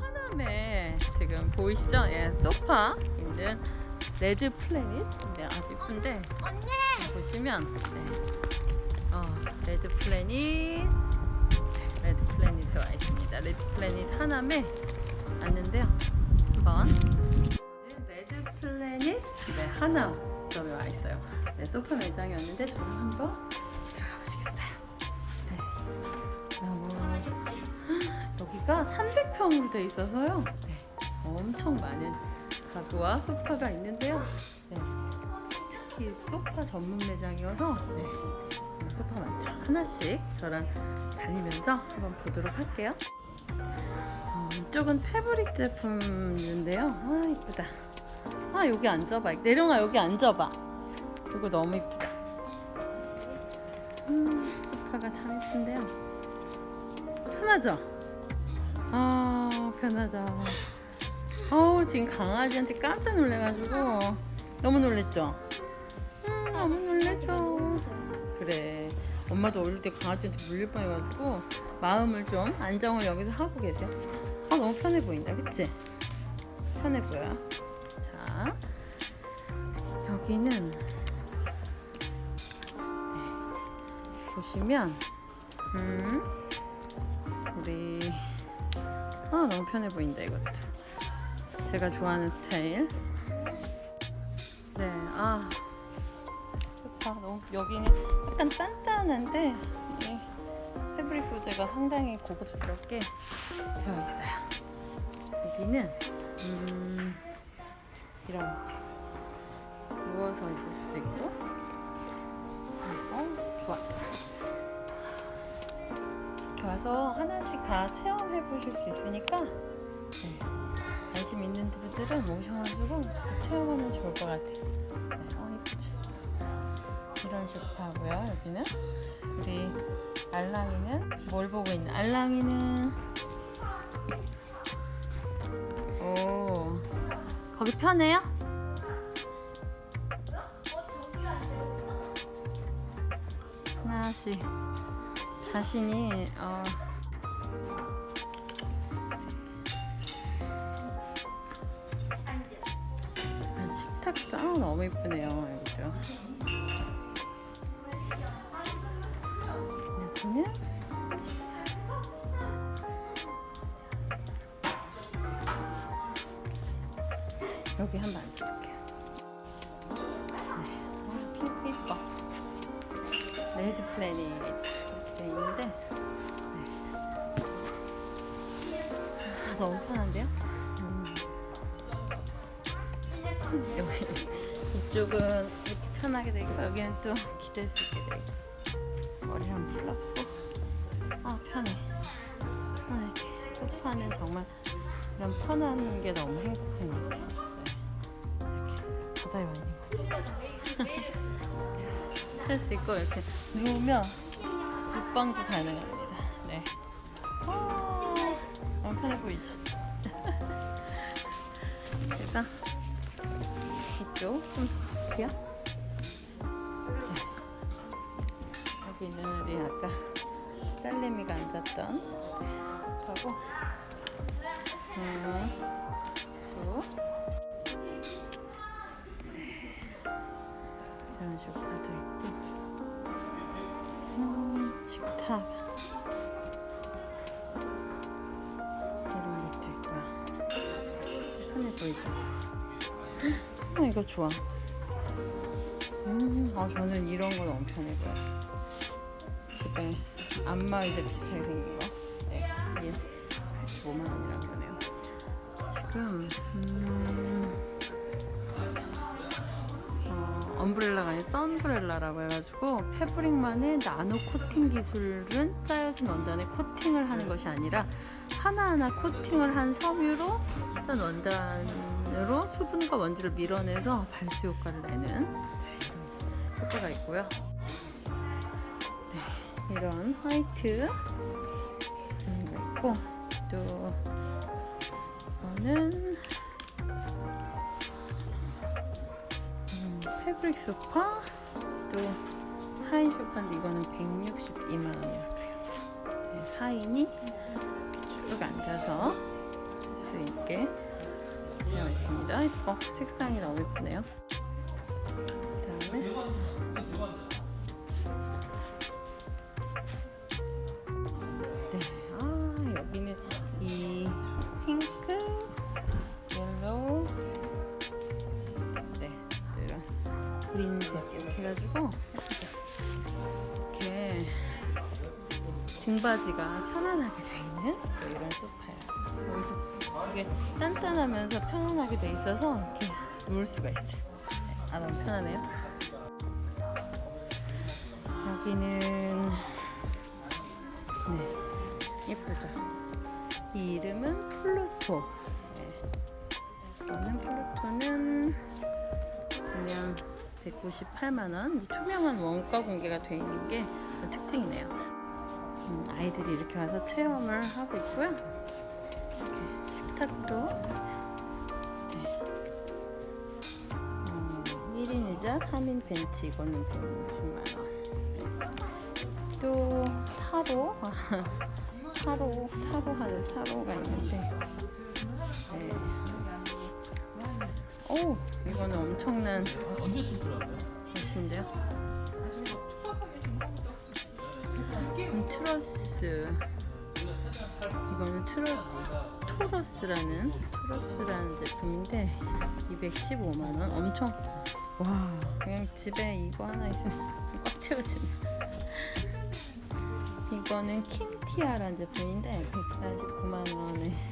하남에 지금 보이시죠? 예, 소파 있는 레드 플래닛. 네, 아주 이쁜데 보시면 네. 어, 레드 플래닛 네, 레드 플래닛에 와 있습니다. 레드 플래닛 하남에 왔는데요. 한번 레드 플래닛 네, 하남. 네, 소파 매장이었는데 저는 한번 들어가 보시겠어요. 네. 너무 여기가 300평으로 돼 있어서요. 네, 엄청 많은 가구와 소파가 있는데요. 네, 특히 소파 전문 매장이어서 네, 소파 많죠. 하나씩 저랑 다니면서 한번 보도록 할게요. 어, 이쪽은 패브릭 제품인데요. 아 이쁘다. 아 여기 앉아봐. 내려놔 여기 앉아봐. 이거 너무 이쁘다. 음, 소파가 참 이쁜데요. 편하죠? 아 편하다. 어우 지금 강아지한테 깜짝 놀래가지고 너무 놀랬죠? 음, 너무 놀랬어. 그래. 엄마도 어릴 때 강아지한테 물릴 뻔해가지고 마음을 좀 안정을 여기서 하고 계세요. 아 너무 편해 보인다, 그치? 편해 보여요. 자 여기는 보시면 음 우리 아 너무 편해 보인다 이것도. 제가 좋아하는 스타일. 네아. 좋다. 너무 여기는 약간 단단한데 이 패브릭 소재가 상당히 고급스럽게 되어 있어요. 여기는 음 이런 누워서 있을 수도 있고 어 좋아 와서 하나씩 다 체험해 보실 수 있으니까 네, 관심 있는 분들은 오셔가지고 다 체험하면 좋을 것 같아요. 네, 어 이쁘죠? 이런 소파고요. 여기는 우리 알랑이는 뭘 보고 있나? 알랑이는 오 거기 편해요? 하나씩 자신이 어 아, 식탁도 아, 너무 이쁘네요 레드 플래닛 이렇게 돼 있는데 네. 아, 너무 편한데요? 음. 여기 이쪽은 이렇게 편하게 돼 있고 여기는 또 기댈 수 있게 돼 있고 머리 한번 풀었고 아 편해 아 이렇게 소파는 정말 이런 편한 게 너무 행복 있고 이렇게 누우면 묵방도 가능합니다. 네. 아, 너무 편해 보이죠? 그래서 이쪽 좀 볼게요. 네. 여기는 우리 아까 딸내미가 앉았던 네, 소파고 음, 또 이거 좋아. 음, 아 저는 이런 거 너무 편해 보여 집에 안마 의자 비슷하게 생긴 거. 네, 이게 85만 원이란 거네요. 지금 음, 어, 엄브렐라가 아니라 선브렐라라고 해가지고 패브릭만의 나노 코팅 기술은 짜여진 원단에 코팅을 하는 것이 아니라 하나하나 코팅을 한 섬유로 짠 원단 으로 수분과 먼지를 밀어내서 발수 효과를 내는 효과가 있고요. 네, 이런 화이트 음, 있고 또 이거는 음, 패브릭 소파 또 4인 소파인데 이거는 162만 원이라고 그래요. 네, 4인이 쭉 앉아서 쓸수 있게 되어 있습니다. 예뻐. 색상이 너무 예쁘네요. 그다음에 네, 아 네, 편안하게 돼 있는 또 이런 소파예요. 여기도 되게 단단하면서 편안하게 돼 있어서 이렇게 누울 수가 있어요. 네, 아 너무 편하네요. 여기는 네 예쁘죠. 이 이름은 플루토. 네. 이거는 플루토는 그냥 198만 원. 투명한 원가 공개가 돼 있는 게 특징이네요. 음, 아이들이 이렇게 와서 체험을 하고 있고요. 식탁도 네. 음, 1인 의자 3인 벤치 이거는 160만 원. 또 타로 타로 타로 하는 타로가 있는데 네. 오 이거는 엄청난? 옷인데요. 음, 트러스 이거는 트러 토러스라는 토러스라는 제품인데 215만 원? 엄청. 와. 그냥 집에 이거 하나 있으면 꽉 채워지네. 이거는 킨티아라는 제품인데 149만 원에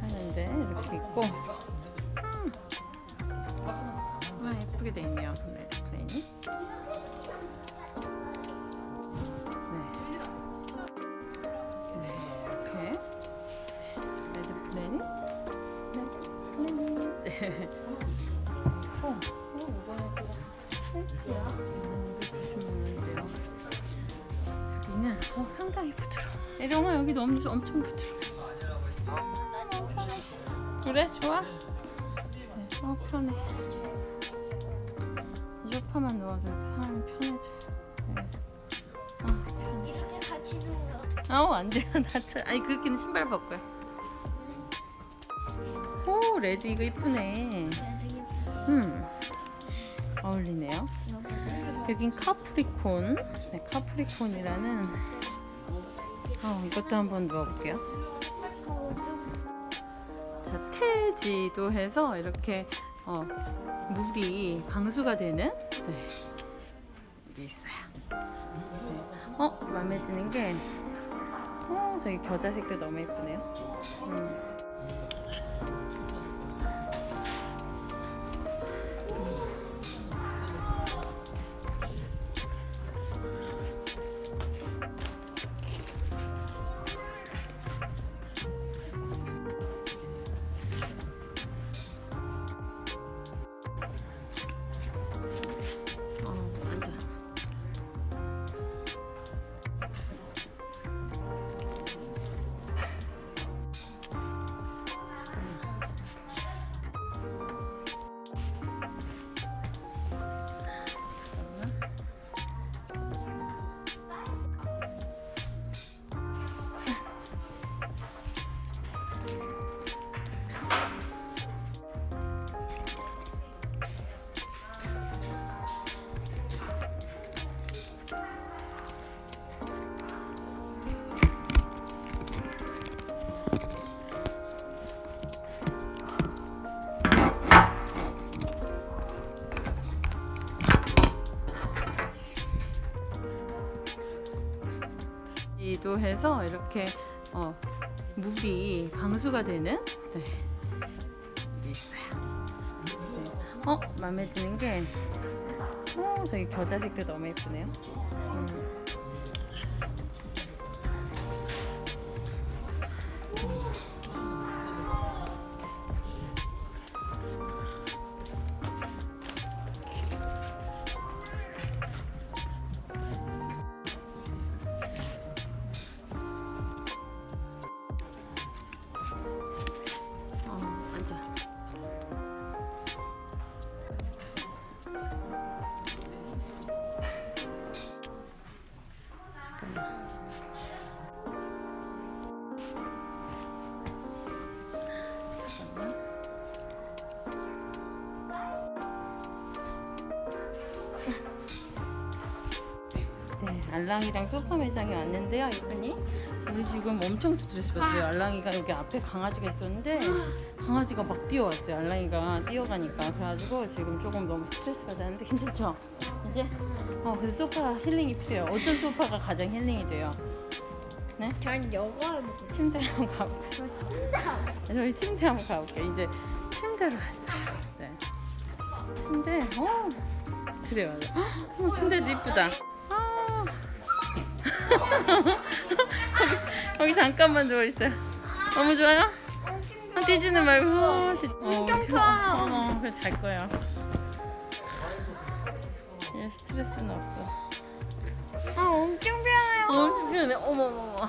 하는데 이렇게 있고. 음. 와 예쁘게 돼 있네요 레드 플레인이 여기는 어, 상당히 부드러워. 에령아 여기 너무 엄청 부드러워. 그래 좋아? 네, 어 편해. 이 소파만 누워도 사람이 편해져. 네. 아 편해. 이렇게 같이 누우면 어떡해? 아우 안 돼. 다쳐 아니 그렇게는 신발 벗고요. 오 레드 이거 이쁘네. 음 어울리네요 여긴 카프리콘 네 카프리콘이라는 어 이것도 한번 누워볼게요 자 태지도 해서 이렇게 어, 물이 강수가 되는 네, 이게 있어요. 네. 어 마음에 드는 게 어, 저기 겨자색도 너무 예쁘네요. 음. 이도 해서 이렇게 어, 물이 강수가 되는 네. 이게 있어요. 네. 어 마음에 드는 게 어, 저기 겨자색도 너무 예쁘네요. 알랑이랑 소파 매장에 왔는데요, 이분이. 우리 지금 엄청 스트레스 받았어요. 알랑이가 여기 앞에 강아지가 있었는데 강아지가 막 뛰어왔어요. 알랑이가 뛰어가니까 그래가지고 지금 조금 너무 스트레스 받았는데 괜찮죠? 이제 어 그래서 소파 힐링이 필요해요. 어떤 소파가 가장 힐링이 돼요? 전 요거 침대 한번 가볼게요. 저희 침대 한번 가볼게요. 이제 침대로 왔어요. 네. 침대, 어, 그래요. 헉, 어, 침대도 이쁘다. 아. 거기, 거기 잠깐만 누워있어요. 너무 좋아요? 아, 뛰지는 말고. 어, 진짜. 어, 좋아. 어, 어, 그래, 잘 거야. 얘 스트레스는 없어. 아 엄청 편해요 어, 엄청 편해. 어머, 어머,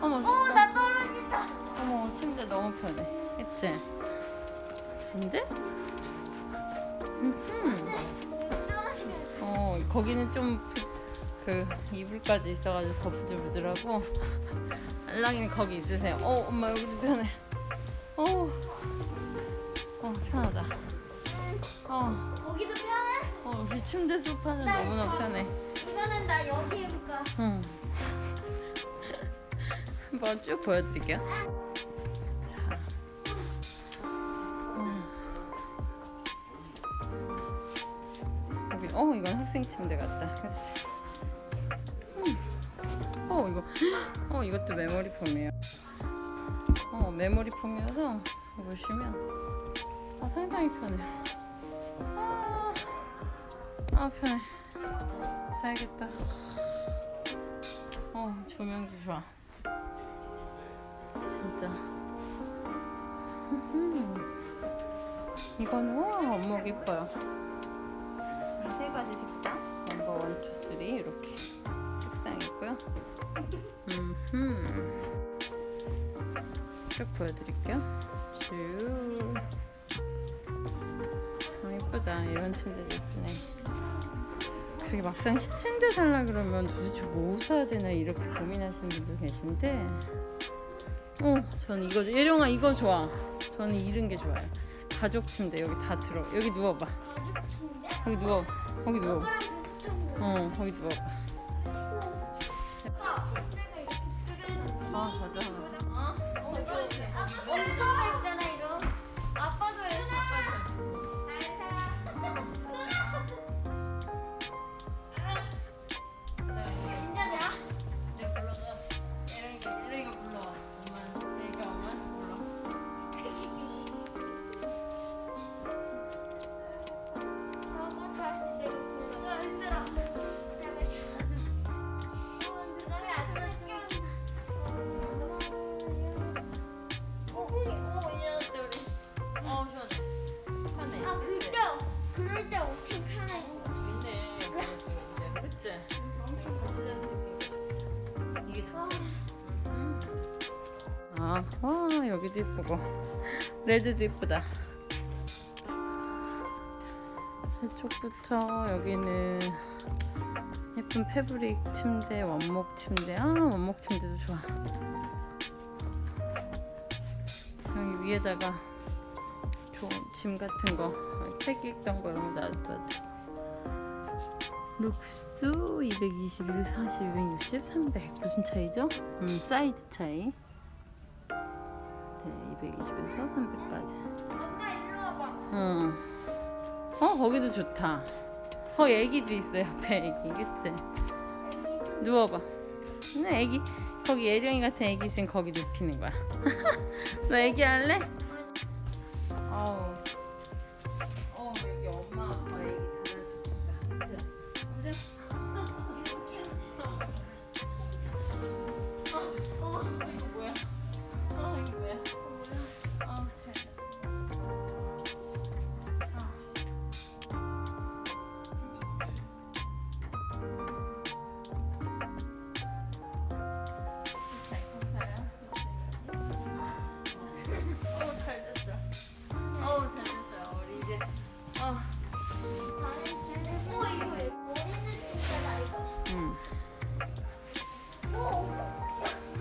어머. 어머, 진짜. 어나 떨어진다 어머 침대 너무 편해 그치? 근데? 음. 떨어지면 어 거기는 좀 그 이불까지 있어가지고 더 부들부들하고 알랑이는 거기 있으세요 어 엄마 여기도 편해 어, 어 편하다 어, 거기도 편해? 어 우리 침대 소파는 너무나 편해 이거는 나 여기 해볼까 응. 한번 쭉 보여드릴게요. 자. 음. 여기, 어, 이건 학생 침대 같다. 음. 어, 이거, 어, 이것도 메모리 폼이에요. 어, 메모리 폼이어서 보시면, 아, 상당히 편해요. 아, 아 편해. 자야겠다. 어 조명도 좋아 진짜 이거는 와 엄목 이뻐요 세 가지 색상 넘버 원, 투, 쓰리 이렇게 있고요 음흠. 쭉 보여드릴게요 쭉 아, 이쁘다 이런 침대도 이쁘네 그게 막상 시침대 살라 그러면 도대체 뭐 사야 되나 이렇게 고민하시는 분들 계신데 어, 전 이거 예령아 이거 좋아. 저는 이런 게 좋아요. 가족 침대 여기 다 들어. 여기 누워봐. 여기 누워. 거기 누워. 어, 거기 누워봐. 아, 와, 여기도 이쁘고. 레드도 이쁘다. 이쪽부터 여기는 예쁜 패브릭 침대, 원목 침대. 아, 원목 침대도 좋아. 여기 위에다가 짐 같은 거, 책 읽던 거 이런 거 놔둬도 룩스 221, 40, 260, 300 무슨 차이죠? 음 사이즈 차이 네 220에서 300까지 엄마 일로 와봐. 응. 어 거기도 좋다 어 애기도 있어 옆에 애기 그치? 누워봐 네 애기 거기 예령이 같은 애기 있으면 거기 눕히는 거야 너 애기 할래?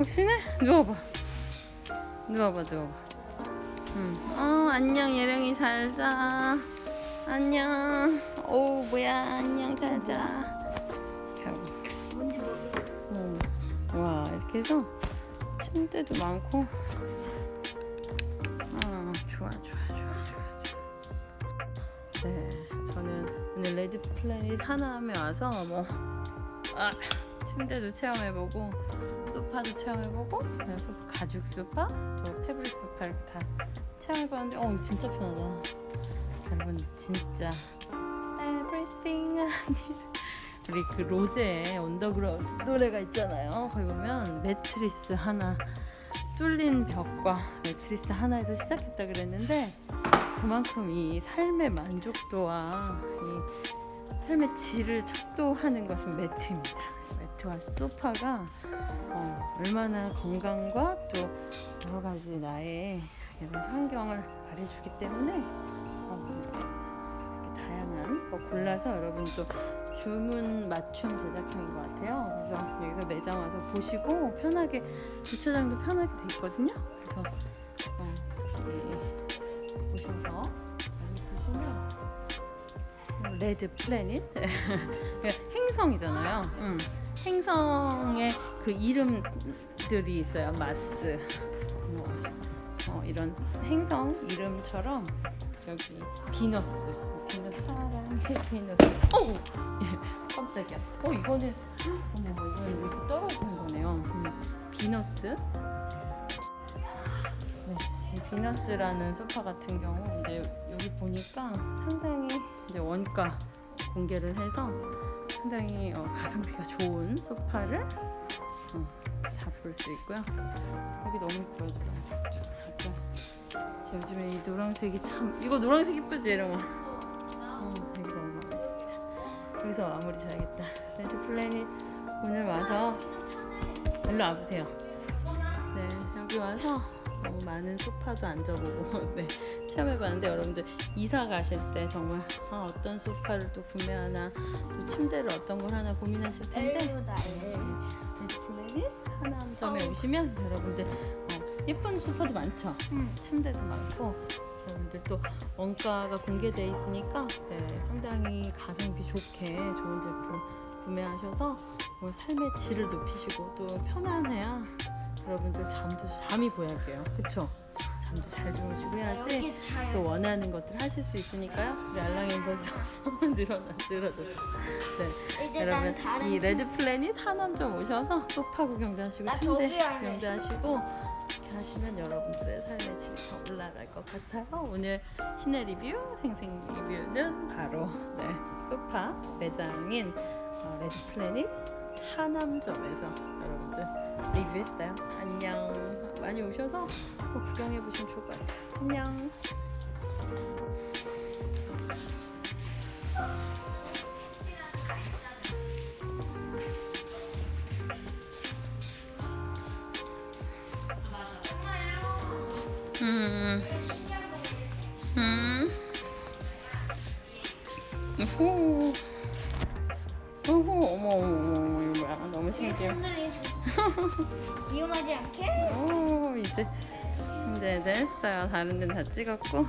확신해? 누워봐. 누워봐, 누워봐. 응. 어, 안녕, 예령이 잘 자. 안녕. 오, 뭐야, 안녕, 잘 자. 가보. 뭔지 모르. 이렇게 해서 침대도 많고 아 좋아 좋아 좋아 좋아 네 저는 오늘 레드 플래닛 하나함에 와서 뭐 아, 침대도 체험해보고 소파도 체험해보고 소 가죽 소파 또 패브릭 소파 이렇게 다 체험해봤는데 어 진짜 편하다 여러분 진짜 everything 우리 그 로제의 언더그라운드 노래가 있잖아요. 거기 보면 매트리스 하나 뚫린 벽과 매트리스 하나에서 시작했다 그랬는데 그만큼 이 삶의 만족도와 이 삶의 질을 척도하는 것은 매트입니다. 매트와 소파가 어, 얼마나 건강과 또 여러 가지 나의 이런 환경을 말해주기 때문에 어, 이렇게 다양한 거 골라서 여러분도 주문 맞춤 제작형인 것 같아요. 그래서 여기서 매장 와서 보시고 편하게 주차장도 편하게 돼 있거든요. 그래서 어, 보셔서 여기 보시면 어, 레드 플래닛 행성이잖아요. 음, 행성의 그 이름들이 있어요. 마스. 뭐 어, 이런 행성 이름처럼 여기 비너스. 비너스 사랑의 비너스. 어우! 예, 깜짝이야. 어 이거는 어머 이거는 이렇게 떨어지는 거네요. 음, 비너스? 네, 이 비너스라는 소파 같은 경우 이제 여기 보니까 상당히 이제 원가 공개를 해서 상당히 어, 가성비가 좋은 소파를 어, 다볼 수 있고요. 여기 너무 예뻐요 노란색 좀저 요즘에 이 노란색이 참 이거 노란색 이쁘지 이런 거? 어, 여기 너무 마음에. 여기서 마무리 줘야겠다. 레드 플래닛 오늘 와서 일로 와보세요. 네 여기 와서 너무 많은 소파도 앉아보고 네 체험해봤는데 여러분들 이사 가실 때 정말 아, 어떤 소파를 또 구매하나 또 침대를 어떤 걸 하나 고민하실 텐데 엘로다 네, 레드 플래닛 하남점에 오시면 여러분들 어, 예쁜 소파도 많죠. 응. 침대도 많고 여러분들 또 원가가 공개돼 있으니까 네, 상당히 가성비 좋게 좋은 제품 구매하셔서 뭐 삶의 질을 높이시고 또 편안해야 여러분들 잠도 잠이 보약이에요. 그쵸? 잠도 잘 주무시고 해야지 또 원하는 것들 하실 수 있으니까요. 우리 알랑이 벌써 늘어나 늘어졌어. 네. 이제 난 여러분 다른 이 레드 플래닛 하남점 오셔서 소파 구경도 하시고 나 침대 저기 할래. 구경도 하시고 이렇게 하시면 여러분들의 삶의 질이 더 올라갈 것 같아요. 오늘 시내 리뷰, 생생 리뷰는 바로 네, 소파 매장인 어, 레드 플래닛 하남점에서 여러분들 리뷰했어요. 안녕. 많이 오셔서 꼭 구경해 보시면 좋을 것 같아요. 안녕. 음. 음. 이제, 됐어요. 다른 데는 다 찍었고.